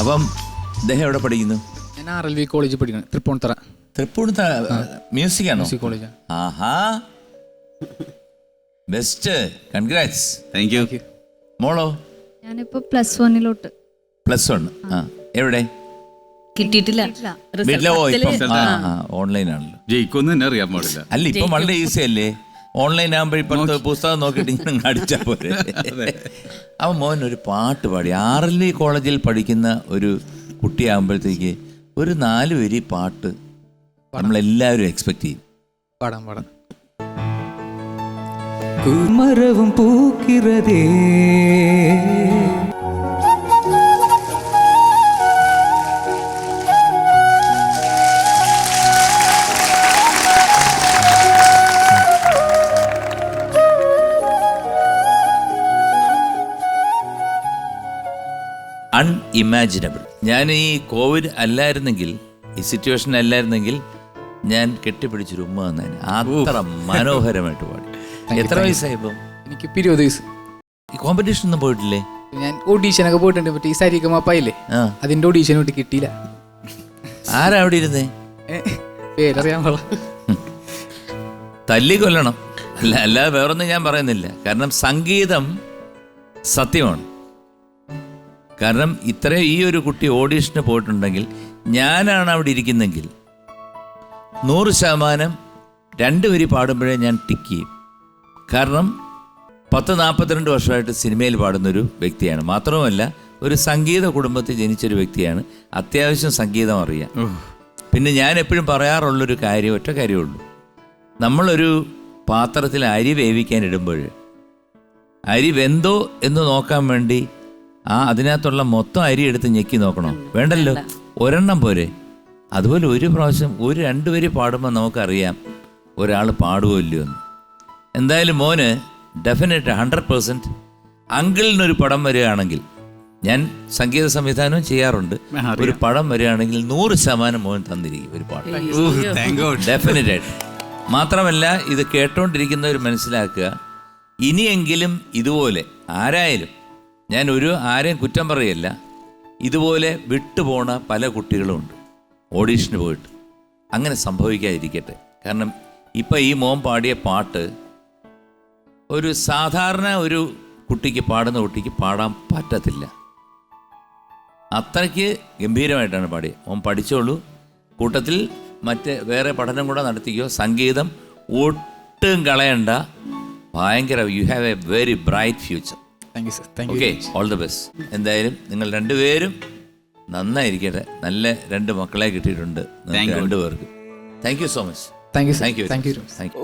അപ്പം ഇദ്ദേഹം എവിടെ പഠിക്കുന്നു? ഞാൻ ആർ എൽ വി കോളേജിൽ പഠിക്കുന്നു തൃപ്പൂണിത്തറ. തൃപ്പൂണിത്ത മ്യൂസിക് ആണോ മ്യൂസിക് കോളേജ് ആഹാ. ബെസ്റ്റ് കൺഗ്രാറ്റ്സ് താങ്ക് യു മോളോ? ഞാനിപ്പോ പ്ലസ് വണ്ണിലോട്ട് പ്ലസ് വൺ ആ. എവിടെ? കിട്ടിയിട്ടില്ല. വീട്ടിലെ ഇപ്പം. ഓൺലൈൻ ആണല്ലോ. ജയിക്കൊന്നും തന്നെ അറിയാൻ പാടില്ല. അല്ല ഇപ്പം വളരെ ഈസി അല്ലേ? ഓൺലൈൻ ആകുമ്പോൾ ഇപ്പോഴത്തെ പുസ്തകം നോക്കിയിട്ട് ഞാൻ അടിച്ചാൽ പോലെ അവൻ മോൻ ഒരു പാട്ട് പാടി. ആർ എൽ ഇ കോളേജിൽ പഠിക്കുന്ന ഒരു കുട്ടിയാകുമ്പോഴത്തേക്ക് ഒരു നാല് വരി പാട്ട് നമ്മളെല്ലാവരും എക്സ്പെക്ട് ചെയ്യും. പാടാം പാടാം. കുമരവും പൂക്കിറതേ. അൺഇമാജിനബിൾ ഞാൻ ഈ കോവിഡ് അല്ലായിരുന്നെങ്കിൽ ഈ സിറ്റുവേഷൻ അല്ലായിരുന്നെങ്കിൽ ഞാൻ കെട്ടിപ്പിടിച്ചൊരു ഉമ്മ തന്നെ അത്ര മനോഹരമായിട്ട് പാടി. എത്ര വയസ്സായി ഇപ്പം എനിക്ക് ഇരുപത് വയസ്സ്. ഈ കോമ്പറ്റീഷൻ ഒന്നും പോയിട്ടില്ലേ? ഞാൻ ഓഡീഷനൊക്കെ പോയിട്ടുണ്ട് മറ്റേ ഈ സരിഗ മാപ്പായില്ലേ? ആ. അതിന്റെ ഓഡീഷൻ വിട്ട് കിട്ടിയില്ല. ആരാ അവിടെ ഇരുന്നേ? ഏ, പേരറിയാൻ തല്ലി കൊല്ലണം അല്ല അല്ലാതെ വേറൊന്നും ഞാൻ പറയുന്നില്ല. കാരണം സംഗീതം സത്യമാണ്. കാരണം ഇത്രയും ഈ ഒരു കുട്ടി ഓഡീഷന് പോയിട്ടുണ്ടെങ്കിൽ ഞാനാണ് അവിടെ ഇരിക്കുന്നെങ്കിൽ. നൂറ് ശതമാനം രണ്ട് വരി പാടുമ്പോഴേ ഞാൻ ടിക്ക് ചെയ്യും. കാരണം പത്ത് നാൽപ്പത്തിരണ്ട് വർഷമായിട്ട് സിനിമയിൽ പാടുന്നൊരു വ്യക്തിയാണ്. മാത്രവുമല്ല ഒരു സംഗീത കുടുംബത്തിൽ ജനിച്ചൊരു വ്യക്തിയാണ്. അത്യാവശ്യം സംഗീതം അറിയാം പിന്നെ ഞാൻ എപ്പോഴും പറയാറുള്ളൊരു കാര്യം ഒറ്റ കാര്യമുള്ളൂ നമ്മളൊരു പാത്രത്തിൽ അരി വേവിക്കാൻ ഇടുമ്പോൾ അരി വെന്തോ എന്ന് നോക്കാൻ വേണ്ടി ആ അതിനകത്തുള്ള മൊത്തം അരി എടുത്ത് ഞെക്കി നോക്കണോ? വേണ്ടല്ലോ. ഒരെണ്ണം പോരെ. അതുപോലെ ഒരു പ്രാവശ്യം ഒരു രണ്ടുപേര് വരി പാടുമ്പോൾ നമുക്കറിയാം ഒരാൾ പാടുമോ ഇല്ലയോ എന്ന്. എന്തായാലും മോന് ഡെഫിനറ്റ് ഹൺഡ്രഡ് പേഴ്സന്റ് അങ്കിളിനൊരു പടം വരികയാണെങ്കിൽ ഞാൻ സംഗീത സംവിധാനവും ചെയ്യാറുണ്ട്. ഒരു പടം വരികയാണെങ്കിൽ നൂറ് ശതമാനം മോൻ തന്നിരിക്കും ഒരു പാട്ട്. താങ്ക് ഗോഡ് ഡെഫിനറ്റ് ആയിട്ട്. മാത്രമല്ല ഇത് കേട്ടോണ്ടിരിക്കുന്നവർ മനസ്സിലാക്കുക ഇനിയെങ്കിലും ഇതുപോലെ ആരായാലും ഞാൻ ഒരു ആരെയും കുറ്റം പറയല്ല. ഇതുപോലെ വിട്ടുപോണ പല കുട്ടികളുമുണ്ട് ഓഡീഷന് പോയിട്ട്. അങ്ങനെ സംഭവിക്കാതിരിക്കട്ടെ. കാരണം ഇപ്പം ഈ മോൻ പാടിയ പാട്ട് ഒരു സാധാരണ ഒരു കുട്ടിക്ക് പാടുന്ന കുട്ടിക്ക് പാടാൻ പറ്റത്തില്ല. അത്രയ്ക്ക് ഗംഭീരമായിട്ടാണ് പാടിയത് മോൻ പഠിച്ചോളൂ. കൂട്ടത്തിൽ മറ്റ് വേറെ പഠനം കൂടെ നടത്തിക്കോ. സംഗീതം ഒട്ടും കളയണ്ട. ഭയങ്കര you have a very bright future thank you sir thank you okay all the best എന്തായാലും നിങ്ങൾ രണ്ടുപേരും നന്നായിരിക്കട്ടെ. നല്ല രണ്ട് മക്കളെ കിട്ടിയിട്ടുണ്ട്. നിങ്ങൾക്ക് രണ്ടുപേർക്ക്. Thank you so much thank you thank you thank you thank you